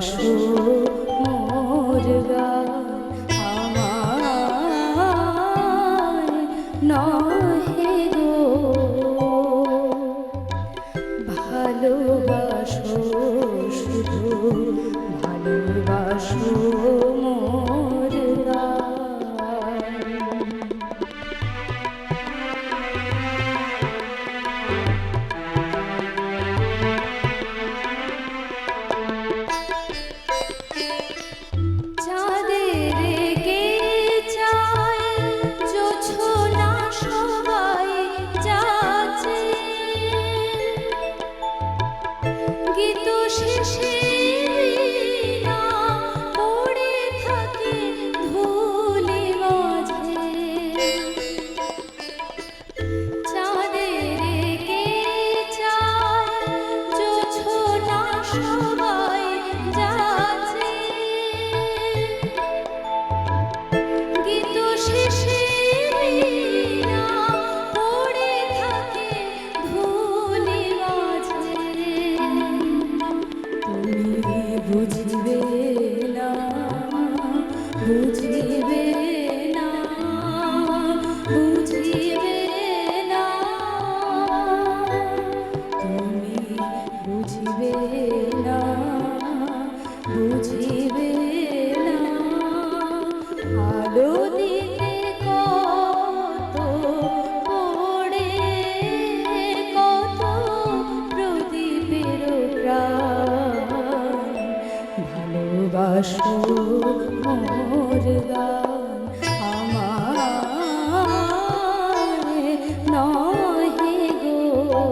ভালোবাসো মোর গান নহে গো। ভালোবাসো শুধু ভালোবাসো মোর বুঝবে না বুঝবে না তুমি বুঝবে না বুঝবে না। আলো দিতে ভালোবাসো মোর গান আমায় নহে গো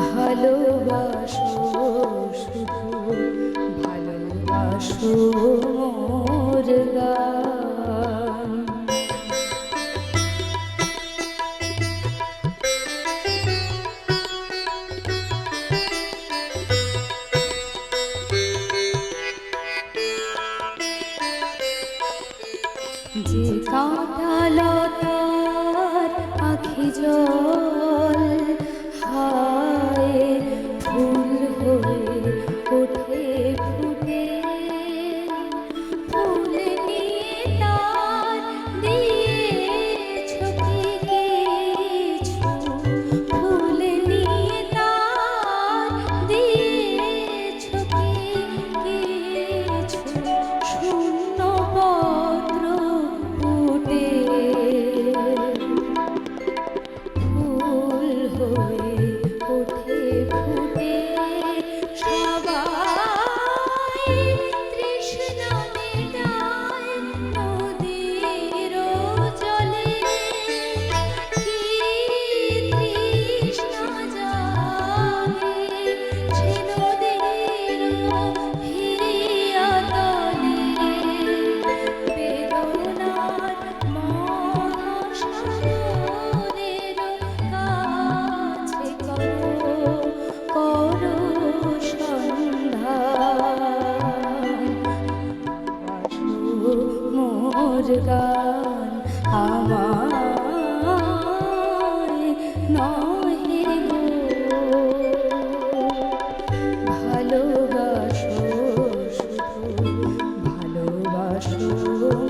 ভালোবাসো শুধু ভালোবাসো মোর গান। মোর গান আমার নহে ভালোবাসো শুধু, ভালোবাসো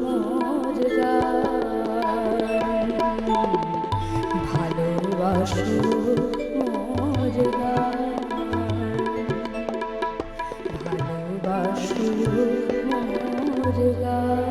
মোর গান। ভালোবাসো মোর গান ভালোবাসো মোর গান।